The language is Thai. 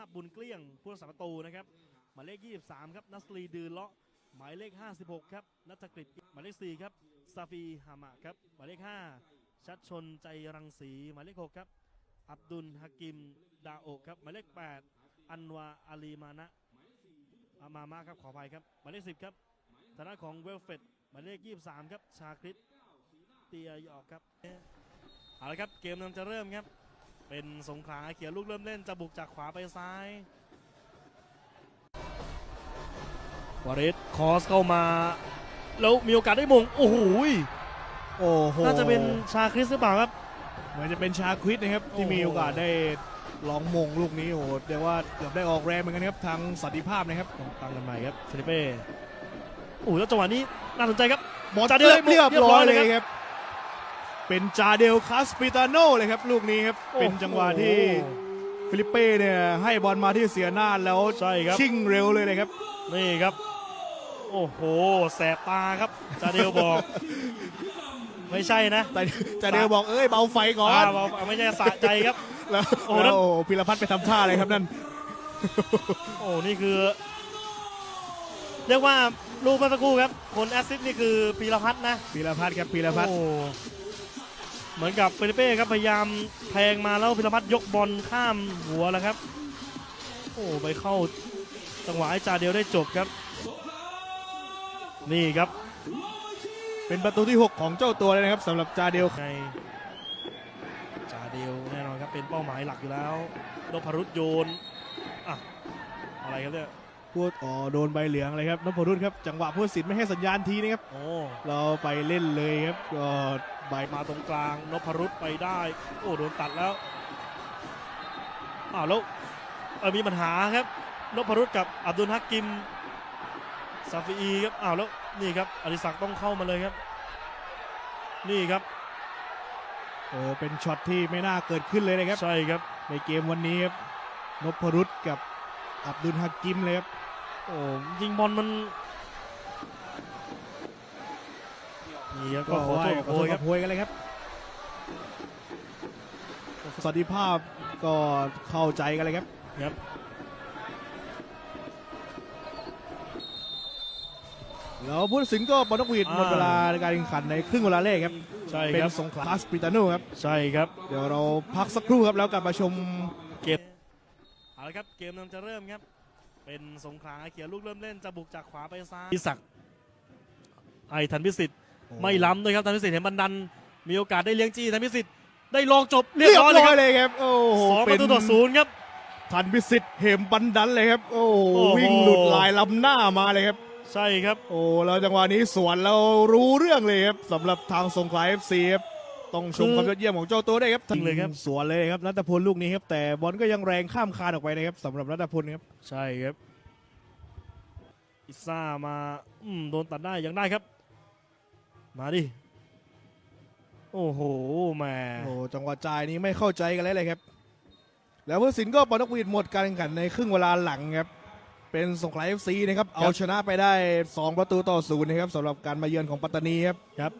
าพบุญเกลี้ยงผู้รักษาประตูนะครับหมายเลข 23 ครับนัสลีดือเลาะหมายเลข 56 ครับนัทกฤษหมายเลข 4 ครับซาฟีฮามะครับหมายเลข 5 ชัดชนใจรังสีหมายเลข 6 ครับอับดุลฮากิมดาโอครับหมายเลข 8 อันวาอาลีมานะอามามาครับขออภัยครับหมายเลข 10 ครับทางด้านของเวลเฟดหมายเลข 23 ครับชาคริตเตียยอกครับเอาละครับเกมกำลังจะเริ่มครับ เป็นสงขลาเขียวลูกเริ่มเล่นจะบุกจากขวาไปซ้ายวาเรสคอสเข้ามา แล้วมีโอกาสได้มงโอ้โหยโอ้โหน่าจะเป็นชาคริสหรือเปล่าครับ เหมือนจะเป็นชาคริสนะครับ ที่โอ้โหมีโอกาสได้ลองมงลูกนี้โอ้โหเรียกว่าเกือบได้ออกแรงเหมือนกันครับทางสันติภาพนะครับต้องตั้งกันใหม่ครับเฟลิเป้โอ้โหแล้วจังหวะนี้น่าสนใจครับหมดจาเดเรีลยบเรียบเรียบร้ร้ออยยเลเลยยครับครับ เป็นจาเดลคาสปิตาโนเลยครับ ลูกนี้ครับ เป็นจังหวะที่ฟิลิปเป้เนี่ยให้บอลมาที่เสียหน้าแล้วใช่ครับ ชิ่งเร็วเลยนะครับ นี่ครับ โอ้โห แสบตาครับ จาเดลบอก ไม่ใช่นะแต่จาเดลบอกเอ้ยเบาไฟก่อนอ่าเอาไม่ใช่สะใจครับ แล้วโอ้แล้วนั่นโอ้พิรพัฒน์ไปทำท่าอะไรครับนั่น โอ้นี่คือ เรียกว่าลูกเมื่อสักครู่ครับ คนแอสซิสต์นี่คือปีรพัฒน์นะพิรพัฒน์ครับพิรพัฒน์โอ้ เหมือนกับเฟลิเป้ครับพยายามแทงมาแล้วพิรพัฒน์ยกบอลข้ามหัวแล้วครับ โอ้ไปเข้าจังหวะไอ้จาเดียวได้จบครับ นี่ครับเป็นประตูที่ 6 ของเจ้าตัวเลยนะครับสำหรับจาเดลในจาเดียวแน่นอนครับเป็นเป้าหมายหลักอยู่แล้วนพรุษโยนอะอะไรครับเนี่ย พูดอ๋อโดนใบเหลืองเลยครับนพรุษครับจังหวะผู้ตัดสินไม่ให้สัญญาณทีนะครับโอ้เราไปเล่นเลยครับก็ใบมาตรงกลางนพรุษไปได้ โอ้โดนตัดแล้วอ้าวแล้วเออมีปัญหาครับนพรุษกับอับดุลฮักกิมซาฟีอีครับอ้าวแล้วนี่ครับอดิศักดิ์ต้องเข้ามาเลยครับ นี่ครับโอ้เป็นช็อตที่ไม่น่าเกิดขึ้นเลยนะครับใช่ครับในเกมวันนี้ครับนพรุษกับ อับดุลฮักกิมเลยครับโอ้ยิงบอลมันนี่ครับก็ขอโทษขอขอโพโทยษคครัรับบโพยกันเลยครับสันติภาพก็เข้าใจกันเลยครับครับแล้วผู้ตัดสินก็บอลนกหวีดหมดเวลาในการแข่งขันในครึ่งเวลาแรกครับใช่เป็นครับสงขลาสปิตาโนครับ ใช่ครับ เดี๋ยวเราพักสักครู่ครับแล้วกลับมาชมเกมเอา ละครับเกมกำลังจะเริ่มครับ เป็นสงขลาเขียวลูกเริ่มเล่นจะบุกจากขวาไปซ้ายพิศักดิ์ไอ้ธันพิสิทธิ์ไม่ล้ำด้วยครับธันพิสิทธิ์เห็นบันดัน มีโอกาสได้เลี้ยงจี้ธันพิสิทธิ์ได้ลองจบเรีเรียยบบร้อยเลยร้คอยรับเลยครับโอ้โหสองปเป็ระนตูต่อศูนย์ครับทันพิสิทธิ์เหมบันดันเลยครับ โอ้โหโอ้โหวิ่งหลุดลายล้ำหน้ามาเลยครับ ใช่ครับ โอ้แล้วจังหวะนี้สวนเรารู้เรื่องเลยครับสำหรับทางสงขลาเอฟซีครับ ต้องชมคือความยอดเยี่ยมของเจ้าตัวด้วยครับจริงเลยครับสวนเลยครับนัทพลลูกนี้ครับแต่บอลก็ยังแรงข้ามคานออกไปนะครับสำหรับนัทพลครับใช่ครับอิซ่ามาอืมโดนตัดได้ยังได้ครับ มาดิโอ้โหแหมโอ้จังหวะจ่ายนี้ไม่เข้าใจกันเลยเลยครับ แล้วผู้ตัดสินก็ปอนกวีดหมดการแข่งขันในครึ่งเวลาหลังครับ เป็นสงขลาเอฟซีนะครับ เอาชนะไปได้ 2 ประตูต่อศูนย์นะครับสำหรับการมาเยือนของปัตตานีครับครับ